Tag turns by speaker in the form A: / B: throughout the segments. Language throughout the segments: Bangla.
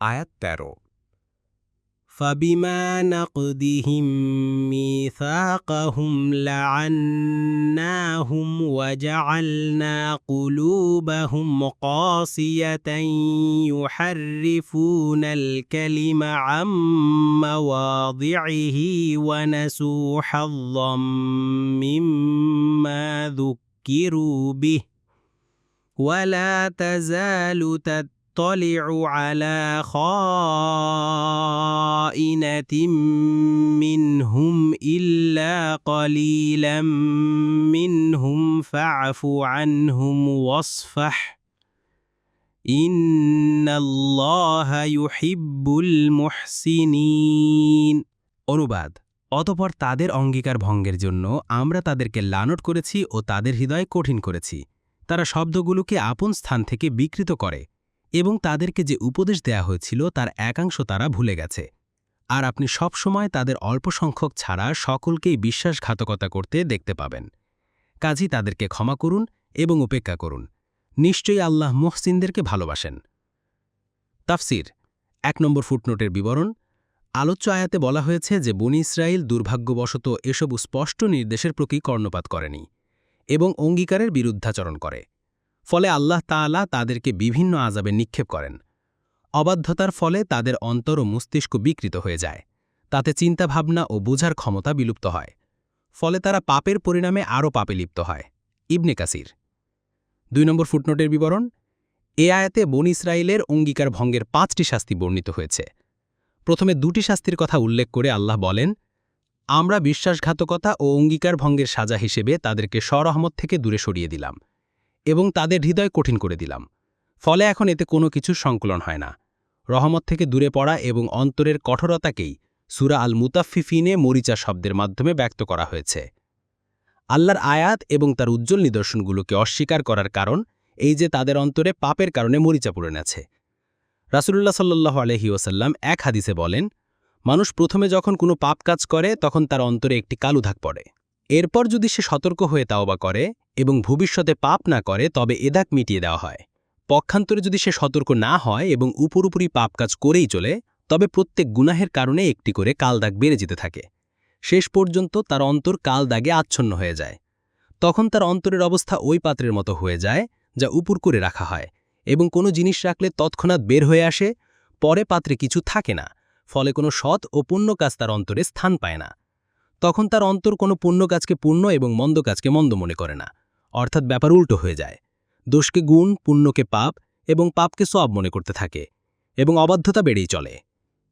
A: আয়াত তেরো
B: فبما نقضهم ميثاقهم لعناهم وجعلنا قلوبهم قاسية يحرفون الكلم عن مواضعه ونسوا حظا مما ذكروا به ولا تزال تطلع على خائنة منهم إلا قليلا منهم فاعف عنهم واصفح إن الله يحب المحسنين
C: অনুবাদ অতপর তাদের অঙ্গীকার ভঙ্গের জন্য আমরা তাদেরকে লানট করেছি ও তাদের হৃদয় কঠিন করেছি তারা শব্দগুলোকে আপন স্থান থেকে বিকৃত করে এবং তাদেরকে যে উপদেশ দেয়া হয়েছিল তার একাংশ তারা ভুলে গেছে। আর আপনি সবসময় তাদের অল্প সংখ্যক ছাড়া সকলকেই বিশ্বাসঘাতকতা করতে দেখতে পাবেন। কাজী তাদেরকে ক্ষমা করুন এবং উপেক্ষা করুন। নিশ্চয়ই আল্লাহ মুহসিনদেরকে ভালোবাসেন। তাফসির, এক নম্বর ফুটনোটের বিবরণ। আলোচ্য আয়াতে বলা হয়েছে যে বনি ইসরায়েল দুর্ভাগ্যবশত এসব স্পষ্ট নির্দেশের প্রতি কর্ণপাত করেনি এবং অঙ্গীকারের বিরুদ্ধাচরণ করে। ফলে আল্লাহ তাআলা তাদেরকে বিভিন্ন আজাবে নিক্ষেপ করেন। অবাধ্যতার ফলে তাদের অন্তর ও মস্তিষ্ক বিকৃত হয়ে যায়। তাতে চিন্তাভাবনা ও বোঝার ক্ষমতা বিলুপ্ত হয়। ফলে তারা পাপের পরিণামে আরও পাপে লিপ্ত হয়। ইবনে কাসির। দুই নম্বর ফুটনোটের বিবরণ। এ আয়াতে বন ইসরায়েলের অঙ্গীকার ভঙ্গের পাঁচটি শাস্তি বর্ণিত হয়েছে। প্রথমে দুটি শাস্তির কথা উল্লেখ করে আল্লাহ বলেন, আমরা বিশ্বাসঘাতকতা ও অঙ্গীকার ভঙ্গের সাজা হিসেবে তাদেরকে স্বরহমত থেকে দূরে সরিয়ে দিলাম। এবং তাদের হৃদয় কঠিন করে দিলাম। ফলে এখন এতে কোনো কিছুর সংকলন হয় না। রহমত থেকে দূরে পড়া এবং অন্তরের কঠোরতাকেই সুরা আল মুতাফিফিনে মরিচা শব্দের মাধ্যমে ব্যক্ত করা হয়েছে। আল্লাহর আয়াত এবং তার উজ্জ্বল নিদর্শনগুলোকে অস্বীকার করার কারণ এই যে তাদের অন্তরে পাপের কারণে মরিচা পড়ে আছে রাসুলুল্লাহ সাল্লাহ আলহি ওসাল্লাম এক হাদিসে বলেন, মানুষ প্রথমে যখন কোনো পাপ কাজ করে, তখন তার অন্তরে একটি কালু ধাক পড়ে। এরপর যদি সে সতর্ক হয়ে তাওবা করে এবং ভবিষ্যতে পাপ না করে তবে এদাক মিটিয়ে দেওয়া হয়। পক্ষান্তরে যদি সে সতর্ক না হয় এবং উপরুপুরি পাপ কাজ করেই চলে, তবে প্রত্যেক গুনাহের কারণে একটি করে কালদাগ বেড়ে যেতে থাকে। শেষ পর্যন্ত তার অন্তর কালদাগে আচ্ছন্ন হয়ে যায়। তখন তার অন্তরের অবস্থা ওই পাত্রের মতো হয়ে যায়, যা উপর করে রাখা হয় এবং কোনো জিনিস রাখলে তৎক্ষণাৎ বের হয়ে আসে, পরে পাত্রে কিছু থাকে না, ফলে কোনো সৎ ও পুণ্য কাজ তার অন্তরে স্থান পায় না। তখন তার অন্তর কোনো পুণ্য কাজকে পূর্ণ এবং মন্দ কাজকে মন্দ মনে করে না। অর্থাৎ ব্যাপার উল্টো হয়ে যায়। দোষকে গুণ, পুণ্যকে পাপ এবং পাপকে সব মনে করতে থাকে এবং অবাধ্যতা বেড়েই চলে।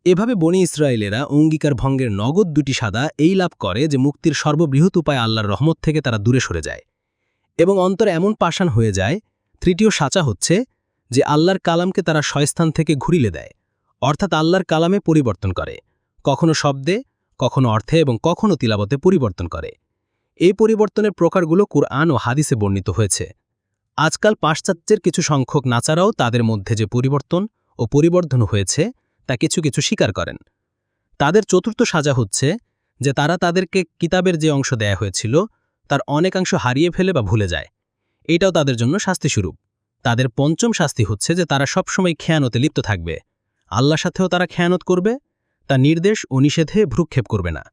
C: এভাবে বনি ইসরায়েলেরা অঙ্গীকার ভঙ্গের নগদ দুটি সাদা এই লাভ করে যে মুক্তির সর্ববৃহৎ উপায় আল্লাহর রহমত থেকে তারা দূরে সরে যায় এবং অন্তর এমন পাষাণ হয়ে যায়, তৃতীয় সাচা হচ্ছে যে আল্লাহর কালামকে তারা শয়স্থান থেকে ঘুরিলে দেয়, অর্থাৎ আল্লাহর কালামে পরিবর্তন করে, কখনো শব্দে, কখনো অর্থে এবং কখনো তিলাবতে পরিবর্তন করে। এই পরিবর্তনের প্রকারগুলো কুরআন ও হাদিসে বর্ণিত হয়েছে। আজকাল পাশ্চাত্যের কিছু সংখ্যক নাচারাও তাদের মধ্যে যে পরিবর্তন ও পরিবর্ধন হয়েছে, তা কিছু কিছু স্বীকার করেন। তাদের চতুর্থ সাজা হচ্ছে যে তারা তাদেরকে কিতাবের যে অংশ দেয়া হয়েছিল, তার অনেকাংশ হারিয়ে ফেলে বা ভুলে যায়। এটাও তাদের জন্য শাস্তিস্বরূপ। তাদের পঞ্চম শাস্তি হচ্ছে যে তারা সবসময় খেয়ানতে লিপ্ত থাকবে। আল্লাহর সাথেও তারা খেয়ানত করবে, তা নির্দেশ ও নিষেধে ভ্রুক্ষেপ করবে না।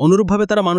C: অনুরূপভাবে তারা মানুষ